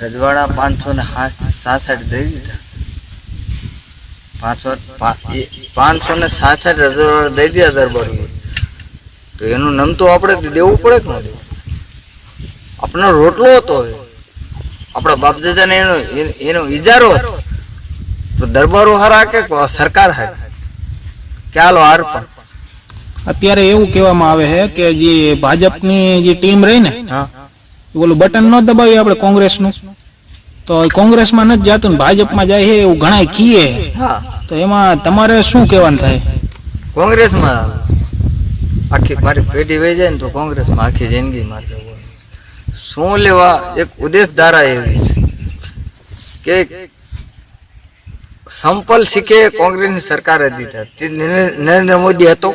રજવાડા પાંચસો ને સાસઠ દઈ દીધા. પાંચસો પાંચસો ને સાસઠ રજવાડા દઈ દીધા દરબાર તો એનું નામ તો આપણે દેવું પડે કે ન દેવું? આપણો રોટલો હતો આપણા બાપ દાદાને એનો એનો ઇજારો હતો. તો દરબારો હારા કે સરકાર હારી? ચાલો હાર પણ? અત્યારે એવું કહેવામાં આવે છે કે જે ભાજપની જે ટીમ રહી ને હા. ઓલું બટન ન દબાવીએ આપણે કોંગ્રેસનું. તો કોંગ્રેસમાં નથી જતું ને ભાજપમાં જાય છે એવું ઘણા કીએ. હા. તો એમાં તમારે શું કહેવાનું થાય? કોંગ્રેસમાં આખી મારી પેઢી વહી જાય ને તો કોંગ્રેસમાં આખી જિંદગી માટે હોય. શું લેવા? એક ઉદેશ ધારા એવી છે કે સંપલ શીખે કોંગ્રેસની સરકારે દીધા. નરેન્દ્ર મોદી હતો.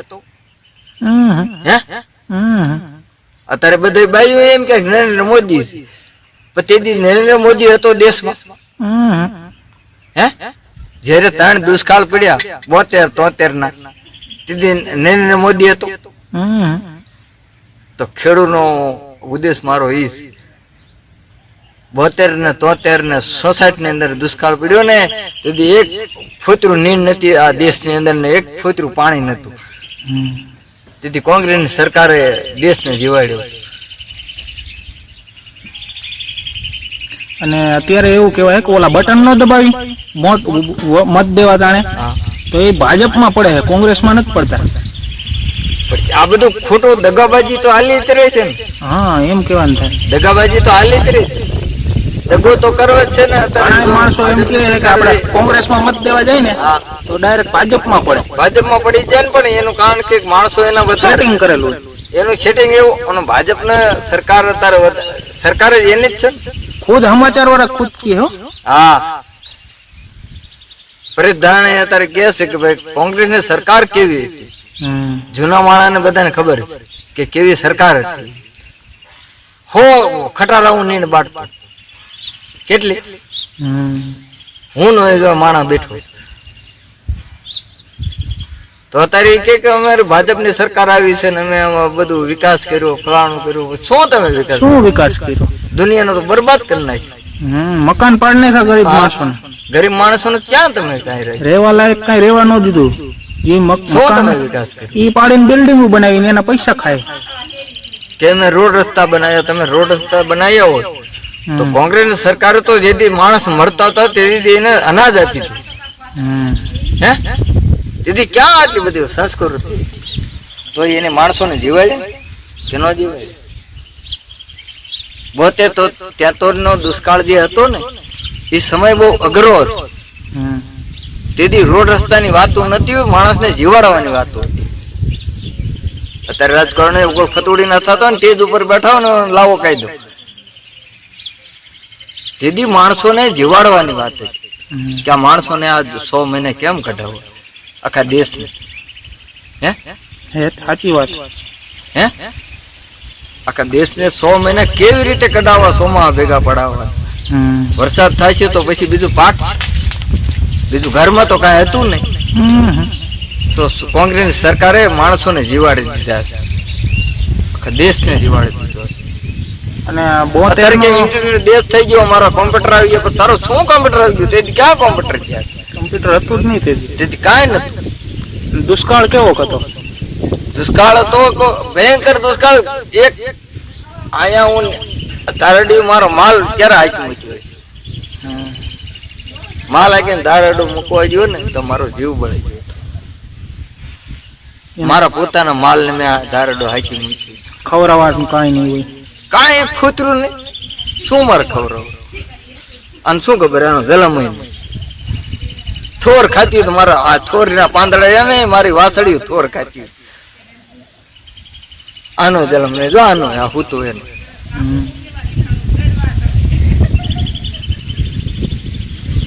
હમ. હે? અત્યારે બધે બાઈઓ એમ કે નરેન્દ્ર મોદી. પણ નરેન્દ્ર મોદી હતો દેશમાં. હે? જયારે ત્રણ દુષ્કાળ પડ્યા, બોતેર, તોતેર ના. નરેન્દ્ર મોદી હતો. તો ખેડૂતનો ઉદ્દેશ મારો એ બોતેર ને તોતેર ને સોસાયટની અંદર દુષ્કાળ પડ્યો ને તેથી એક ફૂતરું નીણ નથી, આ દેશની અંદર ને એક ફૂતરું પાણી નતું. તેથી કોંગ્રેસ સરકારે દેશને જીવાડ્યો. અને અત્યારે એવું કહેવાય કે ઓલા બટન ન દબાવી મત દેવા તાણે તો એ ભાજપમાં પડે છે કોંગ્રેસમાં નથી પડતા. આ બધું ખોટો દગાબાજી તો હાલી જ રહે છે ને. હા એમ કેવાનું થાય. દગાબાજી તો હાલી જ રહે છે. દગો તો કરવો જ છે ને માણસો એમ કે આપણે કોંગ્રેસમાં મત દેવા જાય ને તો ડાયરેક્ટ ભાજપમાં પડે. ભાજપમાં પડી જાય ને પણ એનું કારણ કે માણસો એના વધારે સેટિંગ કરેલું એનું સેટિંગ એવું અને ભાજપને સરકાર અત્યારે સરકાર જ એની જ છે ને. ખુદ સમાચાર વાળા ખુદ કી હો. હા. પરેશ ધાનાણી અત્યારે કે છે કે ભાઈ કોંગ્રેસની સરકાર કેવી હતી? જૂના માણસને બધાને ખબર છે કે કેવી સરકાર હતી. હો ખટારા હું નીણ બાટતો. કેટલી? હું નો જો માણા બેઠો. તો અત્યારે કે કે અમારે ભાજપની સરકાર આવી છે ને અમે બધું વિકાસ કર્યો ફલાણું કર્યું. શું તમે વિકાસ શું વિકાસ કર્યો? દુનિયાનો તો બરબાદ કરી નાખ્યો. મકાન પાડ નાખ્યા ગરીબ માણસોને. ગરીબ માણસોને ક્યાં તમે કાંઈ રહી? રહેવા લાયક કઈ રહેવા ન દીધું. એ મકાન વિકાસ કર્યો? એ પાડીને બિલ્ડિંગ બનાવીને એના પૈસા ખાય. કે અમે રોડ રસ્તા બનાવ્યા તમે રોડ રસ્તા બનાવ્યા હોત. તો કોંગ્રેસની સરકાર તો જેથી માણસ મળતા હતા તે એને અનાજ આપી હતું હે? તેથી ક્યાં આટલી બધી સંસ્કૃતિ? તો એને માણસોને જીવાય કે ન જીવાય બોતે તો નો દુષ્કાળ જે હતો ને એ સમય બહુ અઘરો હતો. તેથી રોડ રસ્તાની વાતો નથી માણસને જીવાડવાની વાતો હતી. અત્યારે રાજકારણ ફતુડી ના થતો ને તેજ ઉપર બેઠા ને લાવો કાયદો. તેથી માણસોને જીવાડવાની વાત હતી. કે આ માણસોને આ સો મહિને કેમ કઢાવો આખા દેશને. હે? સાચી વાત. હે? આખા દેશને સો મહિને કેવી રીતે કઢાવવા? સોમાં ભેગા પડાવવા. વરસાદ થાય છે તો પછી બીજું પાક બીજું ઘરમાં તો કાંઈ હતું નહીં. તો કોંગ્રેસની સરકારે માણસોને જીવાડી દીધા છે. આખા દેશને જીવાડી દીધો અને બોતેર કે ઇન્ટરનેટ દેશ થઈ ગયો મારા કોમ્પ્યુટર આવી ગયો પણ તારો શું કોમ્પ્યુટર આવી ગયું? તેથી ક્યાં કોમ્પ્યુટર ગયા કમ્પ્યુટર હતું જ નહીં તે તેથી કાંઈ નથી. દુષ્કાળ કેવો હતો? દુષ્કાળ હતો ભયંકર દુષ્કાળ. એક અહીંયા હું તારડી મારો માલ ક્યારે હાકી મૂક્યો માલ હાકીને ધારડું મૂકવા ગયો ને તો મારો જીવ બળી ગયો મારા પોતાના માલ ને મેં આ દારડો હાકી મૂક્યો. ખવડાવવાનું કાંઈ નહીં હોય. કાંઈ ખૂતરું નહીં. શું મારે ખબર અને શું ખબર એનો જલમ થોર ખાતી તો મારા આ થોરના પાંદડા એને મારી વાસળી થોર ખાતી આનો જલમ નહીં. જો આનો, આ હૂતું એનો.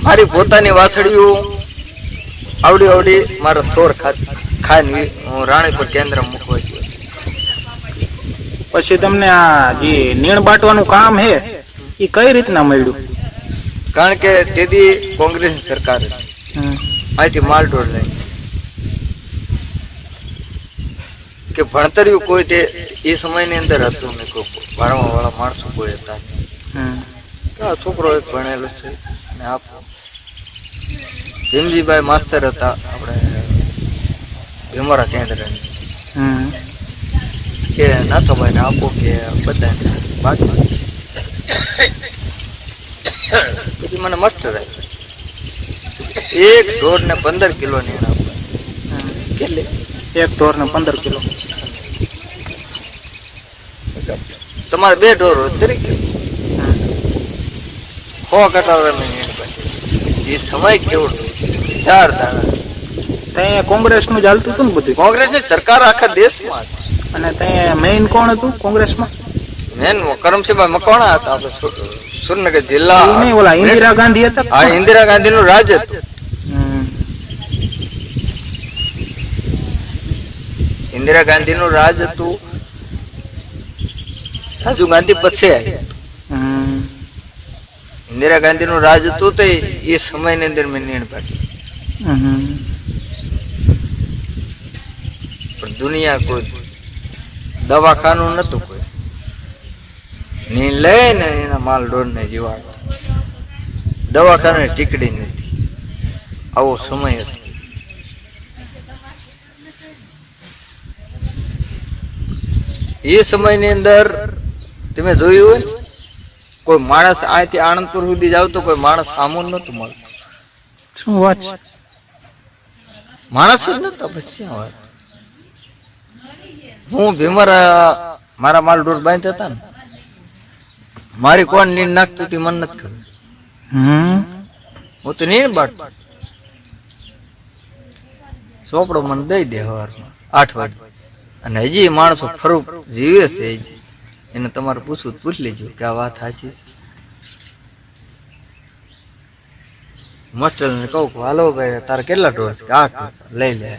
મારી પોતાની વાછડીઓ આવડી આવડી મારો થોર ખાતી ખાઈને હું રાણીપુર કેન્દ્ર મૂકવા પછી તમને આ જે નીણ બાંટવાનું કામ હે એ કઈ રીતના મળ્યું? કારણ કે તેથી કોંગ્રેસની સરકાર. અહીંથી માલઢોર લઈ. કે ભણતર્યું કોઈ તે એ સમયની અંદર હતું ને કોઈ ભણવા વાળા માણસો કોઈ હતા. નહીં. આ છોકરો એક ભણેલો છે અને આપો ભીમજીભાઈ માસ્તર હતા આપણે ભીમરા કેન્દ્રની. કે નાથોભાઈને આપો કે બધાને બાકી. પછી મને મસ્ટર આપ્યું. એક ઢોર ને પંદર કિલો ની કેટલી? એક ઢોર ને પંદર કિલો. તમારે બે ઢોર હોય તરી કિલો સો કટાવે એ સમય કેવો? ચાર દાણા ત્યાં કોંગ્રેસનું ચાલતું હતું ને બધું. કોંગ્રેસની સરકાર આખા દેશમાં હતી. અને ત્યાં મેઇન કોણ હતું કોંગ્રેસમાં? મેન કરમસિંહભાઈ મકવાણા હતા આપણે સુરનગર જિલ્લા નહીં ઓલા ઇન્દિરા ગાંધી હતા? હા ઇન્દિરા ગાંધી નું રાજ હતું. ઇન્દિરા ગાંધી નું રાજ હતું. રાજુ ગાંધી પછી ઇન્દિરા ગાંધી નું રાજ હતું તો એ સમયની અંદર મેં નિર્ણય પાડી પણ દુનિયા કોઈ દવાખાનું નતું કોઈ. ની લઈને એના માલ ઢોર ને જીવાડો. દવાખાને ટીકડી નથી. આવો સમય હતો. એ સમયની અંદર તમે જોયું હોય કોઈ માણસ અહીંથી આણંદપુર સુધી જાવ તો કોઈ માણસ સામું નતું મળતું. શું વાત? માણસ જ નતો પછી વાત? હું ભીમર મારા માલ ઢોર બાંધતા હતા ને. મારી કોણ નીંદ નાખતી હતી મને નથી ખબર. હું તો નીંદ બાટ ચોપડો મને દઈ દે સવારમાં આઠ વાગે. અને હજી માણસો ફરું જીવે છે હજી. એને તમારે પૂછવું પૂછી લેજો કે આ વાત સાચી છે. માસ્ટરને કહું કે હાલો ભાઈ તારે કેટલા ઢોર છે? આઠ લઈ લે.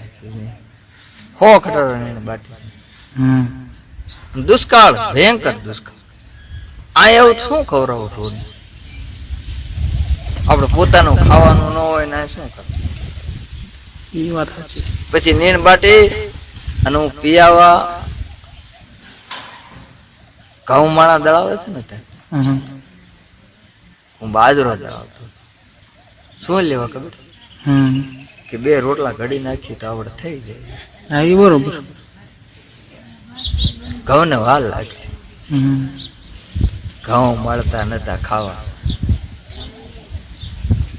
હો ખટારો બાટી. દુષ્કાળ ભયંકર દુષ્કાળ. આ એવું શું ખવડાવું છું આપણે પોતાનું ખાવાનું ન હોય ને શું કર ઈ વાત સાચી. પછી નીણ બાટી અને હું પિયાવા. ઘઉં માણા દળાવે છે ને ત્યાં હું બાજરો દળાવતો. શું લેવા ખબર? કે બે રોટલા ઘડી નાખી તો આવડે થઈ જાય. હા એ બરોબર. ઘઉં ને વાર લાગશે. ઘઉં મળતા નતા ખાવા.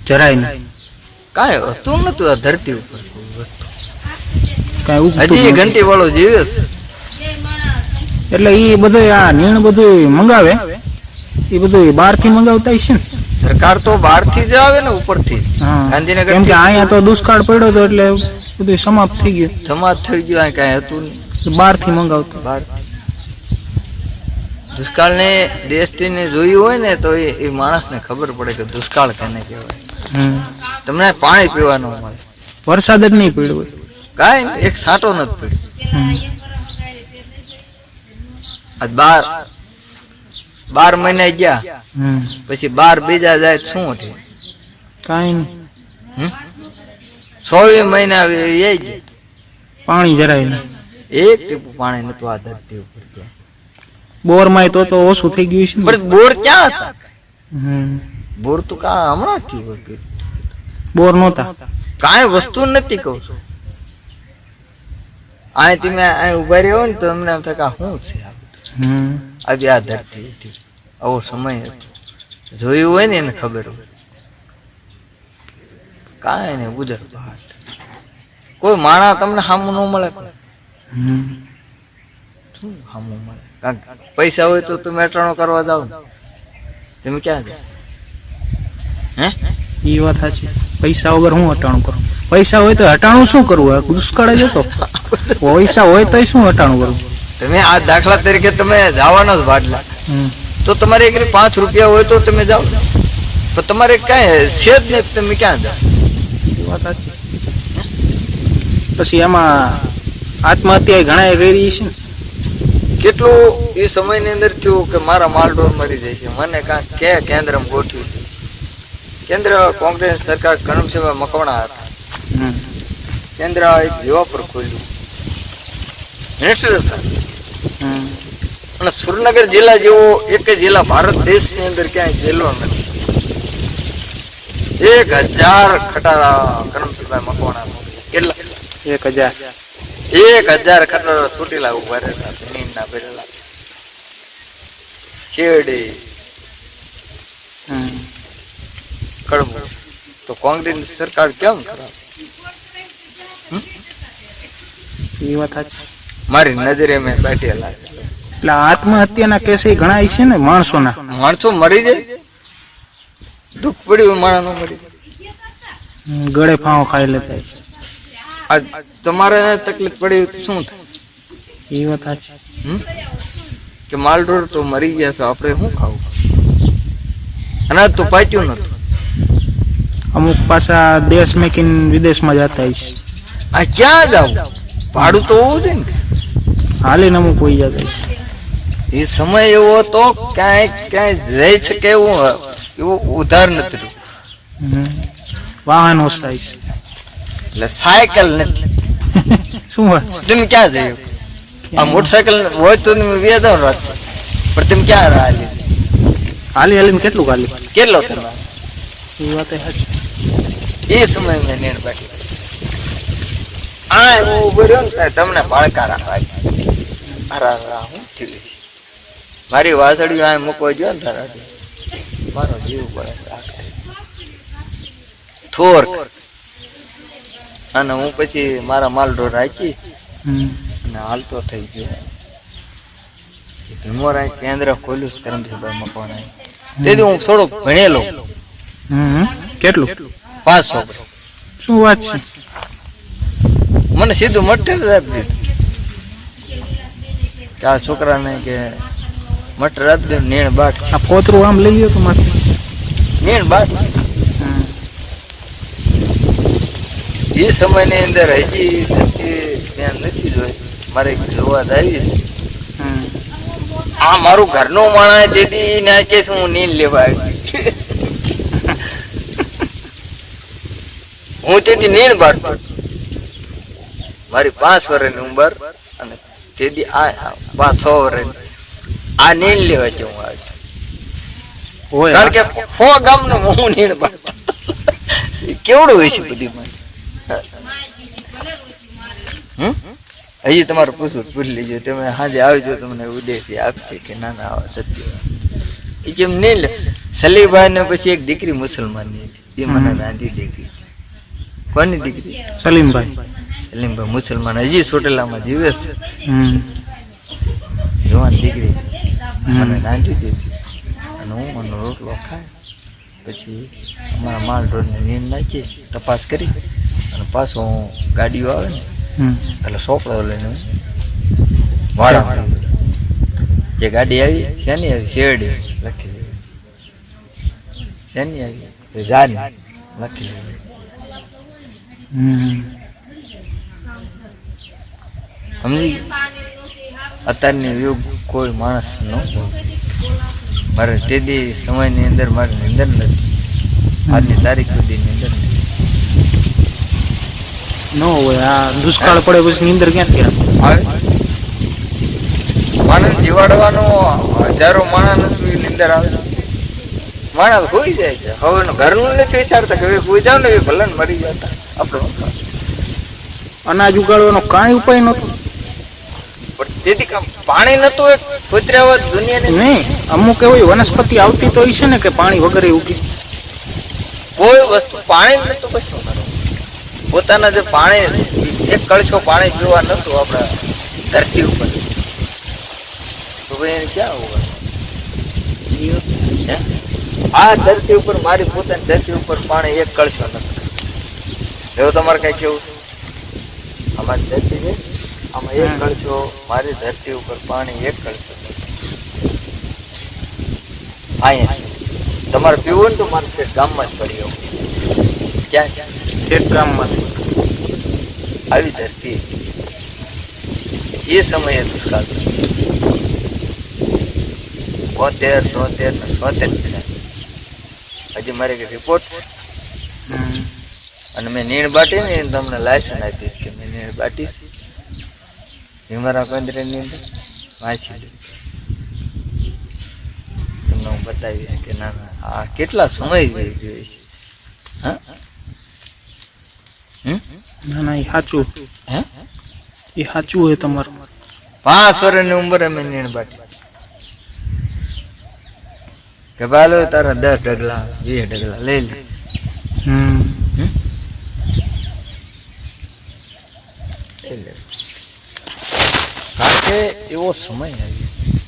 જરાય નહીં કાંઈ હતું નતું આ ધરતી ઉપર કોઈ વસ્તુ. હજી ઘંટી વાળો જીવ્યો છે. એટલે એ બધું આ નીણ બધું મંગાવે. એ બધું બહારથી મંગાવતા હશે ને? સરકાર તો બહારથી જ આવે ને ઉપરથી ગાંધીનગર કેમ કે અહીંયા તો દુષ્કાળ પડ્યો હતો એટલે બધું સમાપ્ત થઈ ગયું. જમાત થઈ ગયું આ કાંઈ હતું નહીં. બહારથી મંગાવતા. બહાર દુષ્કાળ ને જોયું હોય ને તો એ માણસને ખબર પડે કે દુષ્કાળ કેને કહેવાય. તમને પાણી પીવાનું મળે વરસાદ જ નહીં પડ્યો હોય. કાંઈ એક સાટો નથી પડ્યો. બાર બાર મહિના ગયા. પછી બાર બીજા જાય શું થયું? કાંઈ નહીં? સોવી મહિના પાણી જરાય નહીં. એક ટીપું પાણી નતું આ ધરતી ઉપર ત્યાં બોરમાં તો તો ઓછું થઈ ગયું છે પણ બોર ક્યાં હતા? બોર તો કા હમણાં થયું બોર નહોતા. કાંઈ વસ્તુ નથી કહું છું. અહીં તમે અહીં ઊભા રહ્યો ને તો અમને એમ થાય કે શું છે આ હમ. આજે આ ધરતી હતી. આવો સમય હતો. જોયું હોય ને એને ખબર હોય. કાંઈ નહીં ગુજર કોઈ માણા તમને સામું ન મળે હમ. શું સામું મળે કાંઈક પૈસા હોય તો તમે અટાણો કરવા જાઓ તમે ક્યાં હે? એ વાત સાચી. પૈસા વગર હું હટાણું કરું? પૈસા હોય તો હટાણું શું કરવું આ દુષ્કાળ જતો. પૈસા હોય તો શું હટાણું કરવું તમે આ દાખલા તરીકે તમે જવાનો જ વાડલા તો તમારે એક પાંચ રૂપિયા હોય તો તમે જાઓ. તો તમારે ક્યાં છે જ નહીં તમે ક્યાં જાઓ? વાત સાચી. પછી એમાં આત્મહત્યા ઘણા કરી છે કેટલું એ સમયની અંદર થયું કે મારા માલઢોર મરી જાય છે? મને કાંઈ કે કેન્દ્રમાં ગોઠવ્યું કેન્દ્ર કોંગ્રેસ સરકાર કરમસિંહ મકવાણા હતા. કેન્દ્ર એક જીવા પર ખોલ્યું. નેચરલ હતા. અને સુરનગર જિલ્લા જેવો એક જિલ્લા ભારત દેશની અંદર ક્યાંય જિલ્લો નથી. એક હજાર ખટારા કરમસુભાઈ મકવાણા કેટલા? એક હજાર. એક હજાર ખટારા છૂટેલા ઊભા રહેતા જમીનના ભરેલા. શેરડી. કડવું. તો કોંગ્રેસ સરકાર કેમ ખરાબ? એ વાત મારી નજરે મેં બેઠેલા. એટલે આત્મહત્યાના કેસ એ ઘણા છે ને માણસોના? માણસો મરી જાય? દુઃખ પડ્યું માણસ મરી ગળે ફાંવો ખાઈ લેતા. આ તમારે તકલીફ પડી શું થાય? એ વાત છે? કે માલઢોર તો મરી ગયા છે આપણે શું ખાવું? અનાજ તો પાચ્યું નથી. અમુક પાછા દેશ મેકીન વિદેશમાં જતા હશે આ ક્યાં જાવ? ભાડું તો હોવું જોઈએ ને. હાલીને અમુક કોઈ જતા હશે એ સમય એવો હતો ક્યાંય ક્યાંય જઈ શકે એવું એવું ઉધાર નથી. વાહન ઓછા હશે એટલે સાયકલ નથી શું વાત તમે ક્યાં જઈ આ મોટરસાયકલ હોય તો તમે વ્યાજ રાત પણ તમે ક્યાં હાલી? હાલી હાલી કેટલું હાલી? કેટલો તમે એ વાત એ સમય મેં નેણ બાકી. આ ઊભો રહ્યો ને તમને ભડકા રાખવા અરા હું થયું મારી વાસળી આ મૂકવા જો ને તારા મારો જીવ પડે રાખે. થોર. અને હું પછી મારા માલ ઢોર રાખી અને હાલતો થઈ ગયો. ધીમો રાખ કેન્દ્ર ખોલ્યું છે કરમજીભાઈ મકવાણા તેથી હું થોડોક ભણેલો. કેટલું? પાંચ સો શું વાત છે? મને સીધું મટીરિયલ આપી દીધું. કે આ છોકરાને કે મટર આપી દે નીણ બાટ આ ફોતરું આમ લઈ ગયો તો માથે. નીણ બાટ હમ. એ સમયની અંદર હજી ત્યાં નથી જોઈ. મારે જોવા આવીશ. આ મારું ઘરનું માણસ દીદી ના કે હું નીલ લેવા આવી હું તેથી નીણ બાટતો મારી પાંચ વર્ષની ઉંમર અને તેથી આ પાંચ છ વર્ષની આ નીણ લેવા છે હું આવી કારણ કે ફો ગામનો હું નીણ બાટતો કેવડું હોય છે બધી હજી તમારું પૂછવું તો પૂછી લેજો તમે સાંજે આવજો તમને ઉદેશી આપશે કે ના ના આવા સત્ય. એ કેમ નહીં લે. સલીભાઈ ને પછી એક દીકરી મુસલમાનની હતી. એ મને ગાંધી દીકરી. કોની દીકરી? સલીમભાઈ. સલીમભાઈ મુસલમાન. હજી સોટેલામાં જીવે છે. જોવાની દીકરી. મને રાંધી દીધી અને હું મને રોટલો ખાય. પછી અમારા માલ ઢોરને નીંદ નાખી. તપાસ કરી. અને પાછો હું ગાડીઓ આવે ને. એટલે છોકરો લઈને હું વાળા જે ગાડી આવી, શેની આવી? શેરડી. લખી. શેની આવી? જાની. લખી. સમજી અત્યારની યુગ કોઈ માણસ ન મારે તે દી સમયની અંદર મારી નિંદર નથી. આજની તારીખ સુધીની અંદર. ન હોય આ દુષ્કાળ પડે પછી નીંદર આવે આવે માણસ જીવાડવાનો હજારો માણસ નથી નિંદર આવે. માણસ હોઈ જાય છે. હવે ઘરનું નથી વિચારતા કે હોઈ જાવ ને ભલે મરી જતા. આપણે અનાજ ઉગાડવાનો કાંઈ ઉપાય નતો પણ તેથી પાણી નતું એક કુતરાવત દુનિયાની. નહીં અમુક એવી વનસ્પતિ આવતી તો છે ને કે પાણી વગર ઉગી. કોઈ વસ્તુ પાણી નતું પછી શું કરવું પોતાના જે પાણી એક કળછો પાણી પીવા નતું આપણા ધરતી ઉપર. તો ભાઈ એને ક્યાં હોવા? આ ધરતી ઉપર મારી પોતાની ધરતી ઉપર પાણી એક કળશો નથી. એવું તમારે કઈ કેવું? અમારી ધરતી છે? આમાં એક કળછો મારી ધરતી ઉપર પાણી એક નથી. અહીંયા. તમારે પીવું ને તો મારે ગામમાં જ પડી આવું. ક્યાં ક્યાં એક ગામમાંથી. આવી ધરતી એ સમયે દુષ્કાળ બોતેર તોતેર ને સોતેર હજી મારે રિપોર્ટ હમ. અને મેં નીણ બાટી ને તમને લાયસન્સ આપીશ કે મેં નીણ બાટી છે. મારા કેન્દ્રની અંદર વાંચી તમને હું બતાવીશ કે ના ના આ કેટલા સમય ગયો છે. હા? ના ના એ સાચું. હે? એ સાચું હોય તમારું. પાંચ વર્ષની ઉંમર અમે નીણ બાટી કે ભાલો તારા દસ ડગલા વીસ ડગલા લઈ લે. હમ. કારણ કે એવો સમય આવી